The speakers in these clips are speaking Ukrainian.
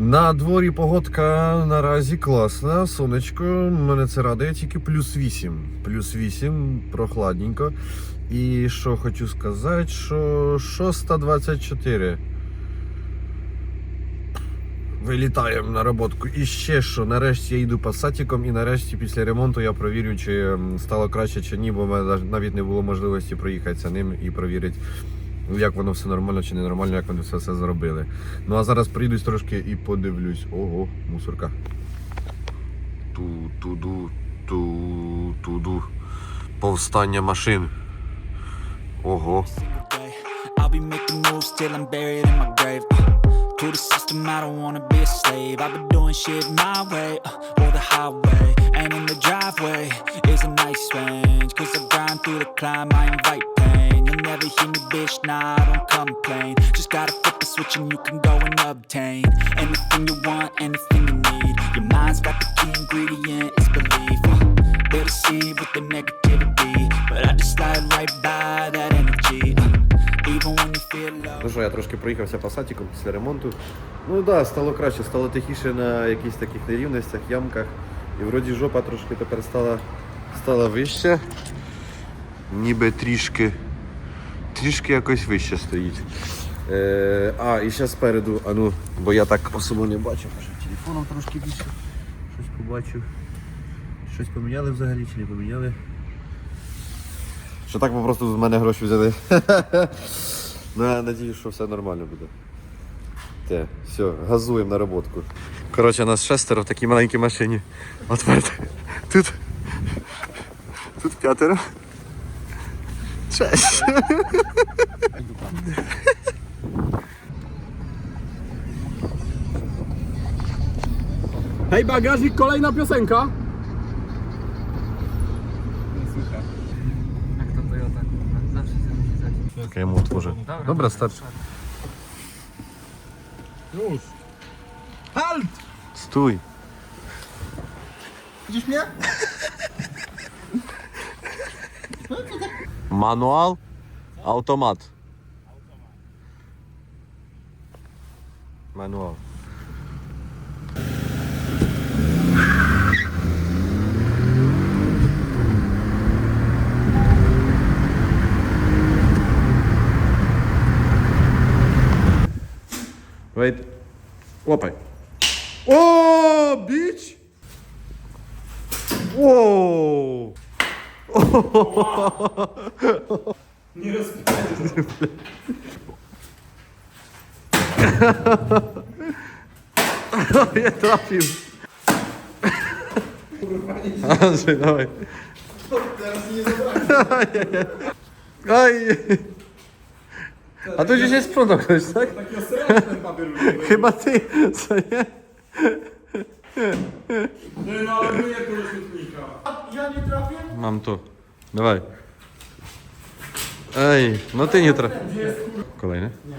На дворі погодка наразі класна, сонечко. Мене це радує тільки плюс 8. Плюс 8, прохладненько. І що хочу сказати, що 6.24. Вилітаємо на роботку. І ще що, нарешті я йду пасатіком, і нарешті після ремонту я провірю, чи стало краще чи ні, бо в мене навіть не було можливості проїхатися ним і провірити, як воно все нормально чи ненормально, як вони все це зробили. Ну а зараз прийдусь трошки і подивлюсь. Ого, мусорка. Ту-туду, ту-туду. Повстання машин. Ого. Uh, to the system, I don't wanna be a slave. I've been doing shit my way, uh, or the highway. And in the driveway is a nice range. Cause I grind through the climb, I invite You'll me, bitch, nah, I don't complain. Just gotta flip the switch and you can go and obtain anything you want, anything you need. Your mind's got the key ingredient, it's belief. Uh, they deceive with the negativity, but I just slide right by that energy. Uh, even when you feel low. Ну що, я трошки проїхався пасатіком після ремонту. Ну да, стало краще, стало тихіше на якихось таких нерівностях, ямках. І вроді жопа трошки тепер стала, стала вища. Ніби трішки. Трішки якось вище стоїть. Е, а, і ще спереду, а ну, бо я так особо не бачу. Може, телефоном трошки більше. Щось побачив. Щось поміняли взагалі чи не поміняли? Що так ви просто з мене гроші взяли. Ну, я надію, що все нормально буде. Те, все, газуємо на роботку. Коротше, нас шестеро в такій маленькій машині. От тепер тут. Тут п'ятеро. Cześć. Hej bagażnik, kolejna piosenka. Jak to Zawsze mu otworzę. Dobra, starczy. Już. Halt! Stój. Widzisz mnie? No to tak Мануал, автомат. Мануал. Wait. опа. О, бич! О! Nie rozpędzę. O, nie trafił. Kurwa, nie Andrzej, dawaj. Teraz nie zobaczę. A tu gdzieś jest sprzątał ktoś, tak? Taki ostrożny papier ludowy. Chyba ty, co nie? Не надо, я колесника. Я не трафив? Мам, то. Давай. Ай, ну ти не трафив. Колей, не? Ні.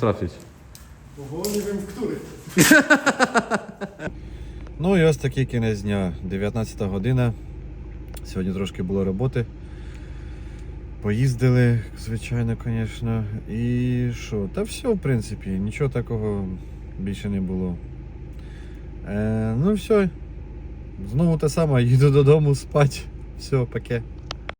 Трафить. Ого, не вимкнули. Ну і ось такий кінець дня, 19 година. Сьогодні трошки було роботи. Поїздили, звичайно, звісно. І що? Та все, в принципі, нічого такого більше не було. Е, ну все. Знову те саме, їду додому спати. Все, паке.